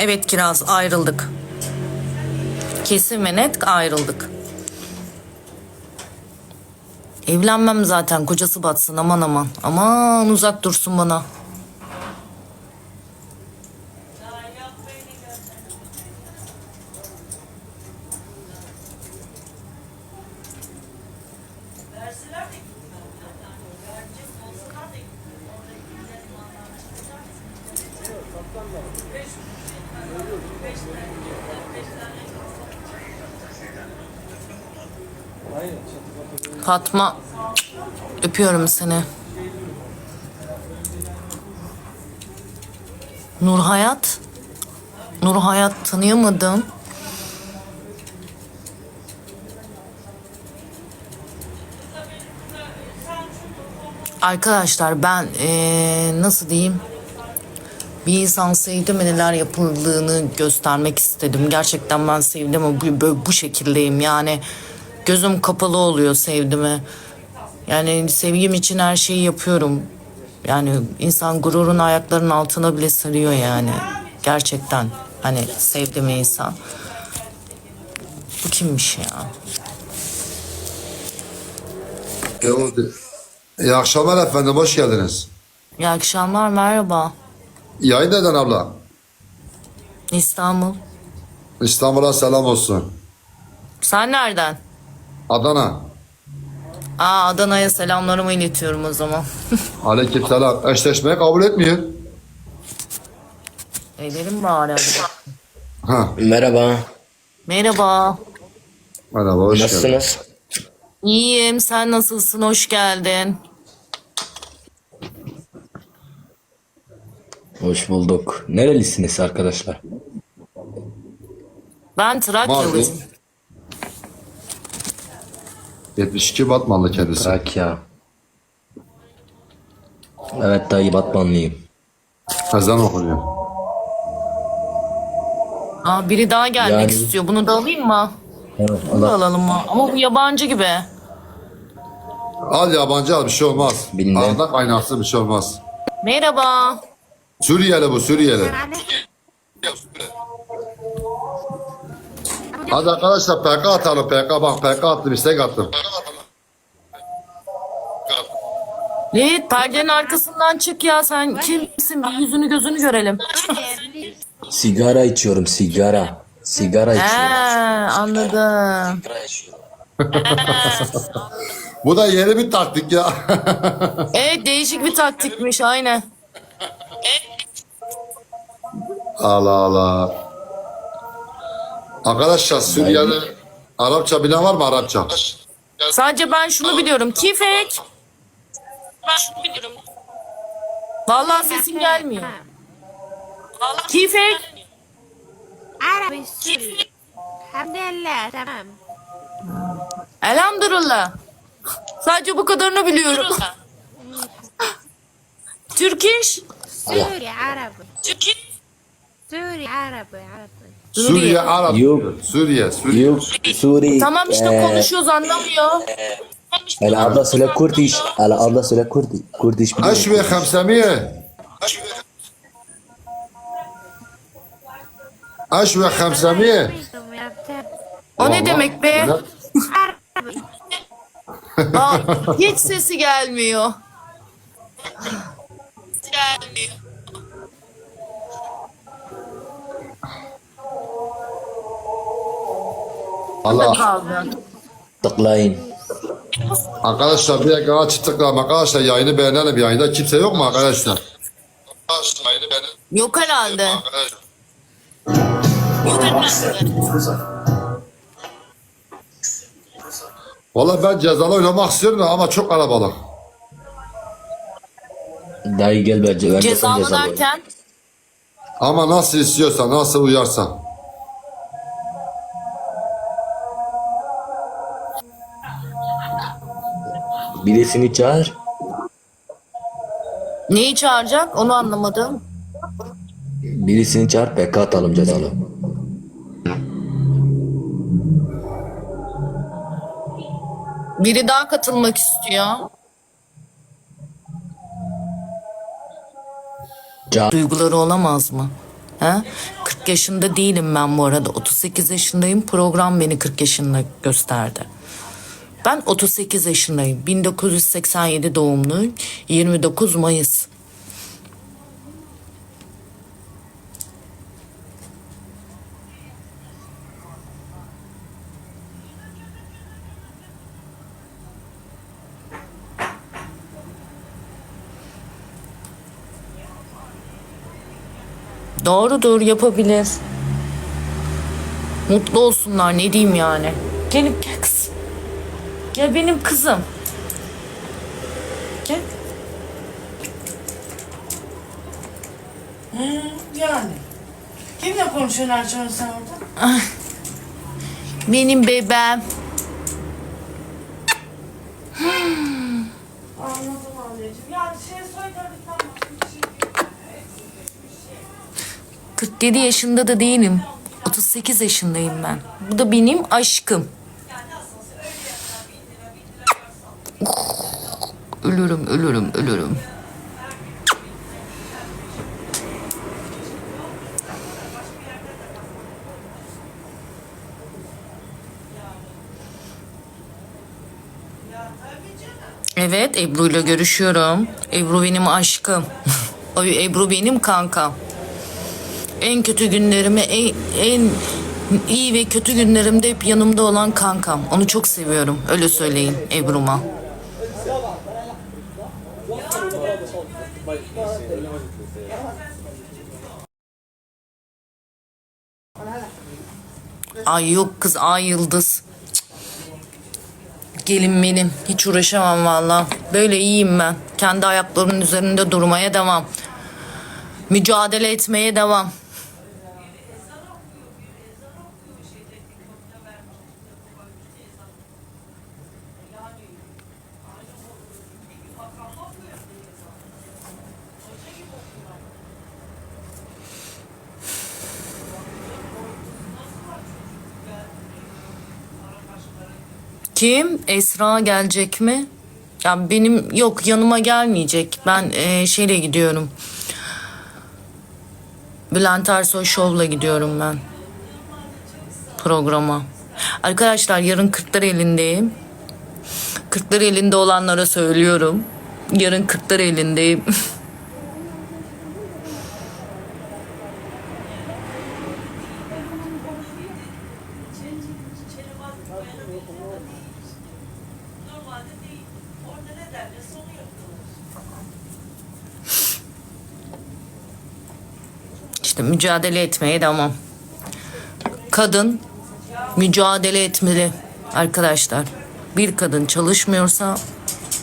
Evet Kiraz ayrıldık. Kesin ve net ayrıldık. Evlenmem zaten kocası batsın aman aman. Aman uzak dursun bana. Fatma öpüyorum seni. Nur Hayat. Nur Hayat tanıyamadım. Arkadaşlar ben eee, nasıl diyeyim? Bir insan sevdi mi neler yapıldığını göstermek istedim. Gerçekten ben sevdim ama bu, bu şekildeyim yani. Gözüm kapalı oluyor sevdime. Yani sevgim için her şeyi yapıyorum. Yani insan gururun ayaklarının altına bile sarıyor yani. Gerçekten hani sevdiğim insan. Bu kimmiş ya? İyi akşamlar efendim, hoş geldiniz. İyi akşamlar merhaba. Yayın neden abla? İstanbul. İstanbul'a selam olsun. Sen nereden? Adana. Aa Adana'ya selamlarımı iletiyorum o zaman. Aleyküm selam. Eşleşmeyi kabul etmiyor. Edelim bari. Ha, Merhaba. Merhaba. merhaba, hoş geldin. Nasılsınız? İyiyim. Sen nasılsın? Hoş geldin. Hoş bulduk. Nerelisiniz arkadaşlar? Ben Trakyalıyım. Mardin. 72 Batmanlı kendisi. Trakya. Evet dayı Batmanlıyım. Ezan okunuyor. Aa, biri daha gelmek Yani- istiyor. Bunu da alayım mı? Evet, Bunu da Allah alalım mı? Ama bu yabancı gibi. Al yabancı al bir şey olmaz. Bilmem. Arada kaynaksın bir şey olmaz. Merhaba. Suriyeli bu Suriyeli. Hadi arkadaşlar PK atalım PK bak PK attım istek attım. Yiğit perdenin arkasından çık ya. Sen kimsin? Bir yüzünü gözünü görelim. sigara içiyorum sigara. Sigara He içiyorum. anladım. Sigara içiyorum. Bu da yeni bir taktik ya. Evet değişik bir taktikmiş aynen. Allah Allah. Arkadaşlar Suriye'de Arapça bilen var mı Arapça? Sadece ben şunu biliyorum. Kifek. Ben şunu biliyorum. Vallahi sesim gelmiyor. Kifek. Arabi Elhamdülillah. Sadece bu kadarını biliyorum. Türkiş. Suri Arabi. Türkiş. Suri Arabi. Arabi. Suriye, Arap. Yok. Suriye, Suriye. Yok Suriye. Tamam işte ee, konuşuyoruz anlamıyor. El abla söyle Kurdiş. El abla söyle Kurdiş. Kurdiş biliyor. Aşve hamsamiye. Aşve hamsamiye. O ne demek be? Aa, hiç sesi gelmiyor. gelmiyor. Allah. Tıklayın. Arkadaşlar bir dakika aç tıklayalım arkadaşlar yayını beğenelim yayında kimse yok mu arkadaşlar? Yayını beğenelim. Yok herhalde. Valla ben cezalı oynamak istiyorum ama çok kalabalık. Dayı gel bence. Cezalı derken Ama nasıl istiyorsa nasıl uyarsa. Birisini çağır. neyi çağıracak onu anlamadım. Birisini çağır PK atalım cezalı. Biri daha katılmak istiyor. Çağır. Duyguları olamaz mı? Ha? 40 40 yaşında değilim ben bu arada. 38 yaşındayım. Program beni 40 yaşında gösterdi. Ben 38 yaşındayım. 1987 doğumluyum. 29 Mayıs. Doğrudur yapabilir. Mutlu olsunlar ne diyeyim yani. Gelip gel benim kızım. Gel. Yani. Kimle konuşuyorsun Erçan sen orada? Benim bebeğim. Anladım anneciğim. Ya şey söyledikten şey. 47 yaşında da değilim. 38 yaşındayım ben. Bu da benim aşkım. Ölürüm, ölürüm, ölürüm. Evet, Ebru ile görüşüyorum. Ebru benim aşkım. Ebru benim kankam. En kötü günlerimi en, en iyi ve kötü günlerimde hep yanımda olan kankam. Onu çok seviyorum. Öyle söyleyeyim Ebru'ma. Ay yok kız ay yıldız. Gelin benim. Hiç uğraşamam valla. Böyle iyiyim ben. Kendi ayaklarımın üzerinde durmaya devam. Mücadele etmeye devam. Kim? Esra gelecek mi? Ya benim yok yanıma gelmeyecek. Ben e, şeyle gidiyorum. Bülent Ersoy Show'la gidiyorum ben. Programa. Arkadaşlar yarın Kırklar elindeyim. Kırklar elinde olanlara söylüyorum. Yarın Kırklar elindeyim. İşte mücadele etmeye devam. Kadın mücadele etmeli arkadaşlar. Bir kadın çalışmıyorsa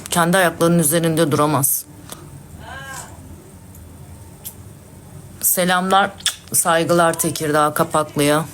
kendi ayaklarının üzerinde duramaz. Selamlar, saygılar Tekirdağ Kapaklı'ya.